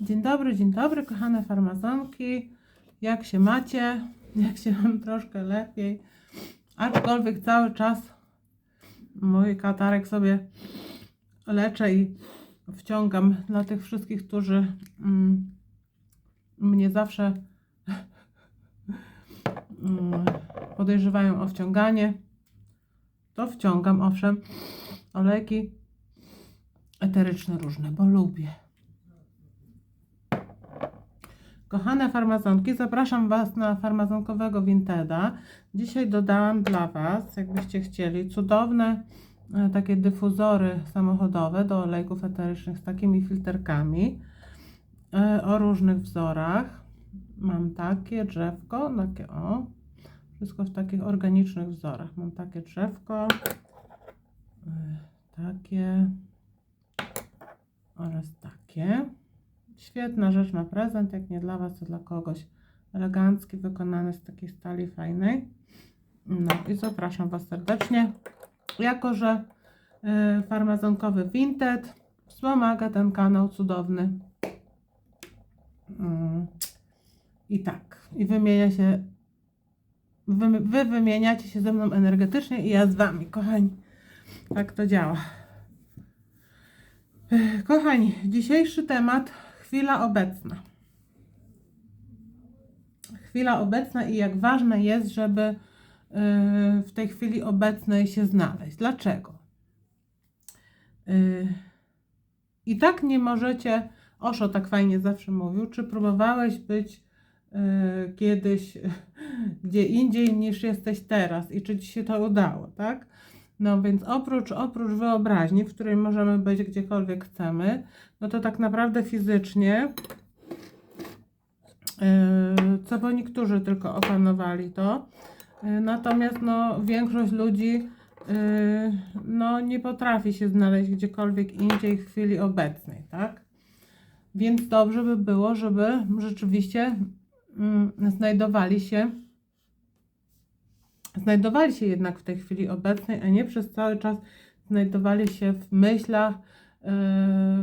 Dzień dobry, dzień dobry, kochane farmazonki. Jak się macie? Jak się mam troszkę lepiej? Aczkolwiek cały czas mój katarek sobie leczę i wciągam dla tych wszystkich, którzy mm, mnie zawsze mm, podejrzewają o wciąganie. To wciągam, owszem, olejki eteryczne różne, bo lubię. Kochane farmazonki, zapraszam Was na farmazonkowego Winteda. Dzisiaj dodałam dla Was, jakbyście chcieli, cudowne e, takie dyfuzory samochodowe do olejków eterycznych z takimi filterkami e, o różnych wzorach. Mam takie drzewko, takie o, wszystko w takich organicznych wzorach. Mam takie drzewko, e, takie oraz takie. Świetna rzecz na prezent, jak nie dla Was, to dla kogoś. Elegancki, wykonany z takiej stali fajnej. No i zapraszam Was serdecznie. Jako, że y, farmazonkowy Vinted wspomaga ten kanał cudowny. Mm. I tak, i wymienia się, wy, wy wymieniacie się ze mną energetycznie i ja z Wami, kochani. Tak to działa. Kochani, dzisiejszy temat chwila obecna. Chwila obecna i jak ważne jest, żeby y, w tej chwili obecnej się znaleźć. Dlaczego? Y, I tak nie możecie, Oszo tak fajnie zawsze mówił, czy próbowałeś być y, kiedyś gdzie indziej niż jesteś teraz i czy ci się to udało, tak? No więc oprócz, oprócz wyobraźni, w której możemy być gdziekolwiek chcemy, no to tak naprawdę fizycznie, yy, co bo niektórzy tylko opanowali to, yy, natomiast no, większość ludzi yy, no, nie potrafi się znaleźć gdziekolwiek indziej w chwili obecnej, tak? Więc dobrze by było, żeby rzeczywiście mm, znajdowali się znajdowali się jednak w tej chwili obecnej, a nie przez cały czas znajdowali się w myślach, yy,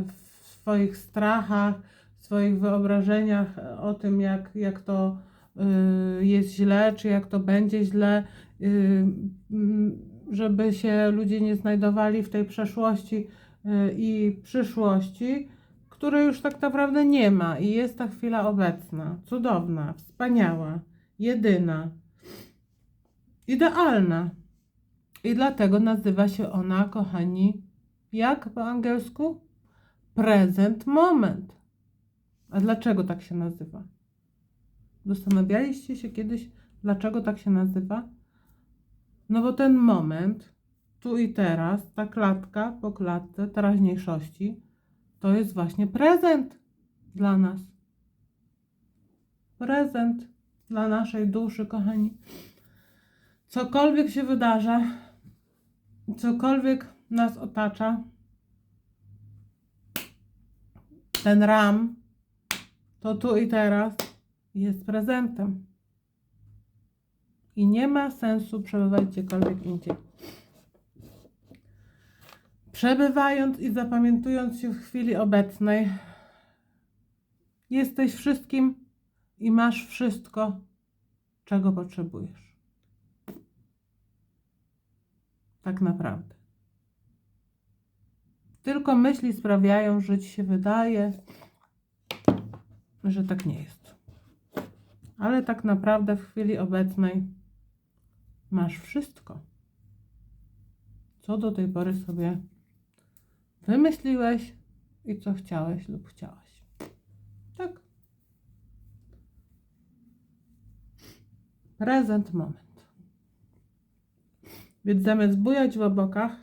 w swoich strachach, w swoich wyobrażeniach o tym, jak, jak to yy, jest źle, czy jak to będzie źle, mm, żeby się ludzie nie znajdowali w tej przeszłości i przyszłości, której już tak naprawdę nie ma i jest ta chwila obecna, cudowna, wspaniała, jedyna idealna. I dlatego nazywa się ona, kochani, jak po angielsku? Present moment. A dlaczego tak się nazywa? Zastanawialiście się kiedyś, dlaczego tak się nazywa? No bo ten moment, tu i teraz, ta klatka po klatce teraźniejszości, to jest właśnie prezent dla nas. Prezent dla naszej duszy, kochani cokolwiek się wydarza, cokolwiek nas otacza, ten ram, to tu i teraz jest prezentem. I nie ma sensu przebywać gdziekolwiek indziej. Przebywając i zapamiętując się w chwili obecnej, jesteś wszystkim i masz wszystko, czego potrzebujesz. Tak naprawdę. Tylko myśli sprawiają, że ci się wydaje, że tak nie jest. Ale tak naprawdę w chwili obecnej masz wszystko, co do tej pory sobie wymyśliłeś i co chciałeś lub chciałaś. Tak. Prezent moment. Więc zamiast bujać w obokach,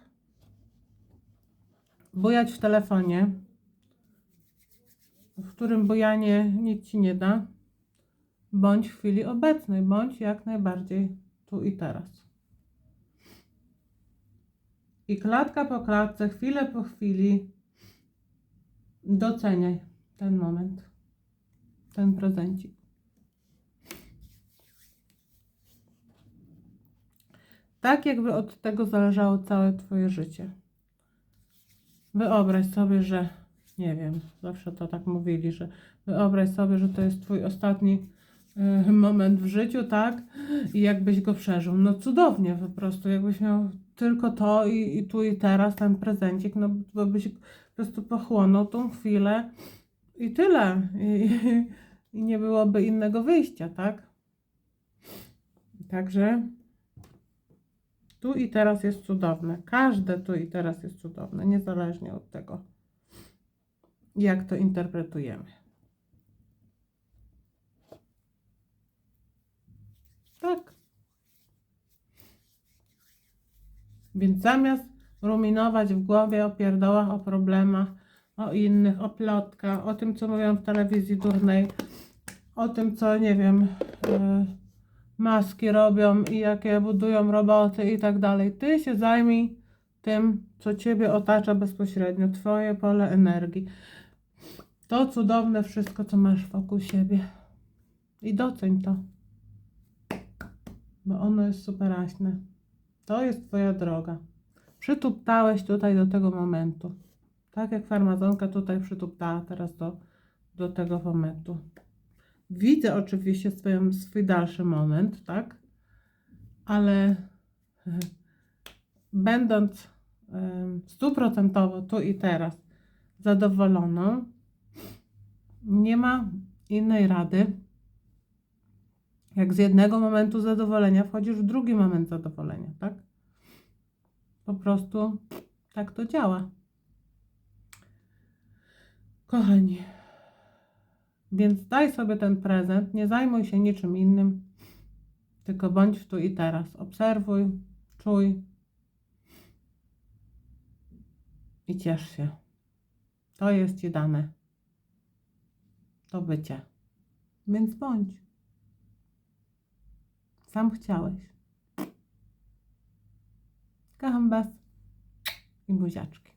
bujać w telefonie, w którym bujanie nic ci nie da, bądź w chwili obecnej, bądź jak najbardziej tu i teraz. I klatka po klatce, chwilę po chwili doceniaj ten moment, ten prezencik. Tak, jakby od tego zależało całe Twoje życie. Wyobraź sobie, że nie wiem, zawsze to tak mówili, że wyobraź sobie, że to jest twój ostatni e, moment w życiu, tak? I jakbyś go przeżył. No cudownie po prostu, jakbyś miał tylko to i, i tu i teraz ten prezencik, no bo byś po prostu pochłonął tą chwilę i tyle. I, i nie byłoby innego wyjścia, tak? Także tu i teraz jest cudowne. Każde tu i teraz jest cudowne, niezależnie od tego, jak to interpretujemy. Tak. Więc zamiast ruminować w głowie o pierdołach, o problemach, o innych, o plotkach, o tym, co mówią w telewizji durnej, o tym, co, nie wiem, e, maski robią i jakie budują roboty i tak dalej. Ty się zajmij tym, co ciebie otacza bezpośrednio, twoje pole energii. To cudowne wszystko, co masz wokół siebie. I doceń to. Bo ono jest superaśne. To jest twoja droga. Przytuptałeś tutaj do tego momentu. Tak jak farmazonka tutaj przytuptała teraz do, do tego momentu. Widzę oczywiście swój dalszy moment, tak? Ale będąc em, stuprocentowo tu i teraz zadowoloną, nie ma innej rady, jak z jednego momentu zadowolenia wchodzisz w drugi moment zadowolenia, tak? Po prostu tak to działa. Kochani, więc daj sobie ten prezent, nie zajmuj się niczym innym, tylko bądź tu i teraz. Obserwuj, czuj i ciesz się. To jest ci dane. To bycie. Więc bądź. Sam chciałeś. Kocham Was i buziaczki.